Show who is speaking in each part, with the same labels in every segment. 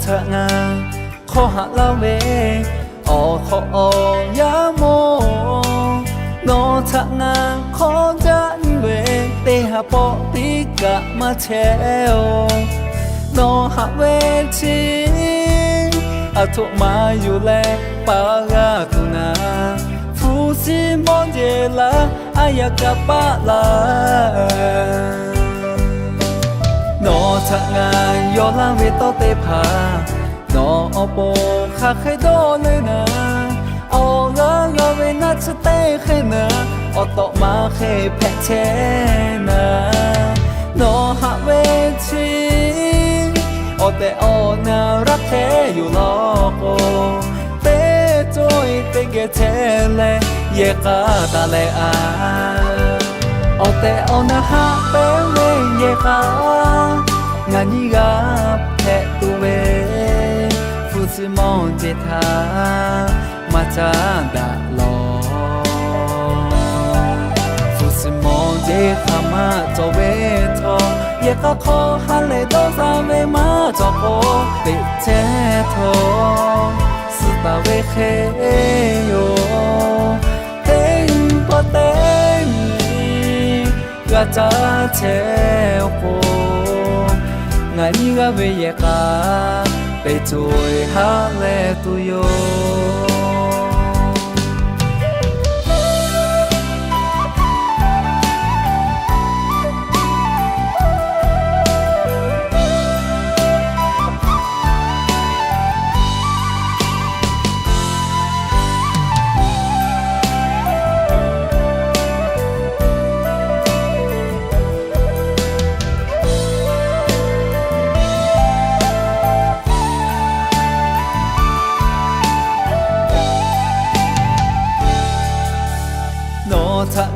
Speaker 1: เถงาขอหาละเวออขออยาโมนอทะงาขอจันเวเตหาปอติกะมาเทวนอหาเวชิอาทุมาอยู่แลปากาตุนาฟูซิมอนเยลาอายากะปะลา 너 창한 요란 왜또 대파 너 어보 카케 도네나 어가 여왜 나츠 때헤나 어떠 마케 페체나 너 하웨치 어때 어나 락해 유로고 때 조이 때게 텔레 예가 달레 아 เอาแต่เอานะฮะเปเวเยขางานนี้กับแค่ตัวเวฟูซึมองเจทามาจาดะลอฟูซึมองเจคามาจเวทอเยก็ขอฮันเลโดซาเวมาจอโคเตเจทอสตาเวเค 버땡 가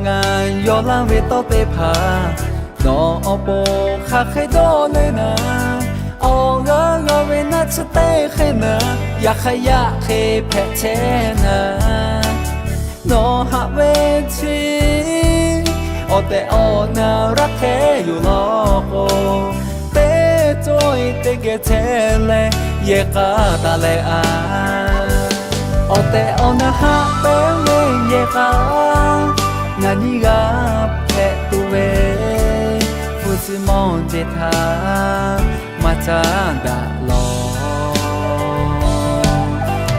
Speaker 1: がよらんべとてぱのおぼかけどねなおががべなつてへなやかやけぺてなのはべちおておならけゆのこてといてけてれやかたれあおておなはべめやかにがペットウェイフスモンジェタまただろう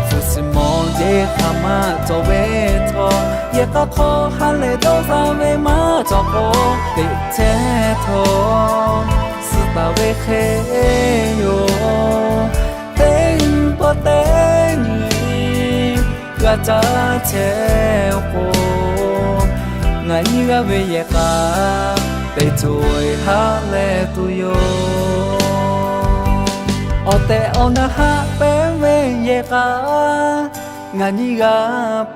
Speaker 1: フスモาジェタまとウェイと也กก็ขอฮันเลโดซาเวมาจอโคเตเจโทสตาเวเคโยเต็งปอเต็งกระจาเทโค งไงก็ไม่ยากไปช่วยหาเลตุโยอแต่อนาหะเป็นไม่ยากงานี้ก็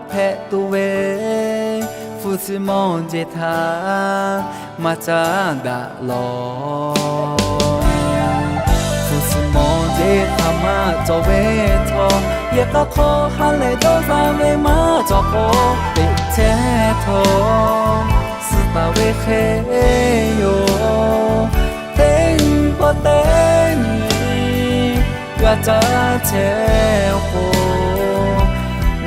Speaker 1: แพ้ตัวเองฟุตมอนเจตามาจาดาลอฟุตมอนเจตามาจเวทอยากก็ขอฮันเลยโดซาเลมาจอกโอ จะเทวโก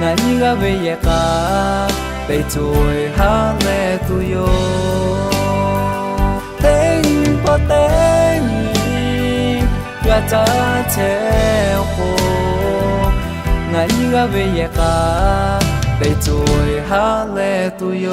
Speaker 1: นั่นก็ไปแยกาไปช่วยหาเลตุโยเต็งปอเต็งก็จะเทวโกนั่นก็ไปแยกาไปช่วยหาเลตุโย